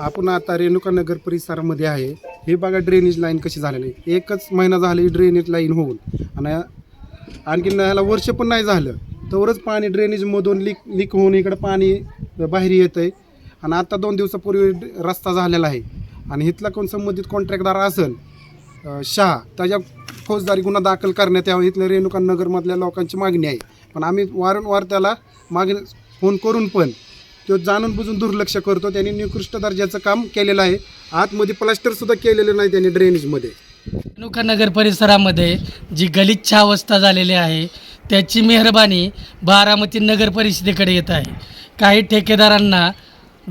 आपण आता रेणुका नगर परिसरामध्ये आहे. हे बघा ड्रेनेज लाईन कशी झालेली आहे. एकच महिना झाली ड्रेनेज लाईन होऊन. आणि आणखीन ह्याला वर्ष पण नाही झालं. तरच पाणी ड्रेनेजमधून लीक लीक होऊन इकडं पाणी बाहेर येतं आहे आणि आता दोन दिवसापूर्वी रस्ता झालेला आहे. आणि इथला कोण संबंधित कॉन्ट्रॅक्टदार असेल शहा त्याच्या फौजदारी गुन्हा दाखल करण्यात यावा. इथल्या रेणुका नगरमधल्या लोकांची मागणी आहे. पण आम्ही वारंवार त्याला मागणी फोन करून पण तो जाणून बुजून दुर्लक्ष करतो. त्यांनी निकृष्ट दर्जाचं काम केलेलं आहे. आतमध्ये प्लास्टरसुद्धा केलेलं नाही त्यांनी ड्रेनेजमध्ये रेणुका नगर परिसरामध्ये जी गलिच्छ अवस्था झालेली आहे त्याची मेहरबानी बारामती नगर परिषदेकडे येत आहे. काही ठेकेदारांना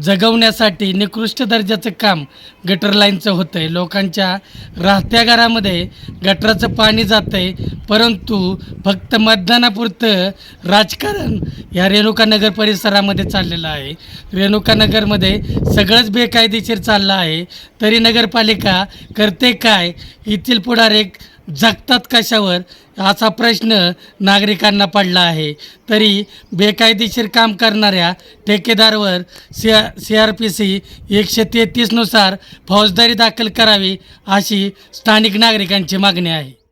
जगवण्यासाठी निकृष्ट दर्जाचं काम गटर लाईनचं होतं आहे लोकांच्या राहत्या घरामध्ये गटराचं पाणी जातं आहे परंतु फक्त मतदानापुरतं राजकारण या रेणुकानगर परिसरामध्ये चाललेलं आहे. रेणुकानगरमध्ये सगळंच बेकायदेशीर चाललं आहे. तरी नगरपालिका करते काय? येथील पुढारे जगतात कशावर असा प्रश्न नागरिकांना पडला आहे. तरी बेकायदेशीर काम करणाऱ्या ठेकेदारवर C C R P C एकशे तेहतीसनुसार फौजदारी दाखल करावी अशी स्थानिक नागरिकांची मागणी आहे.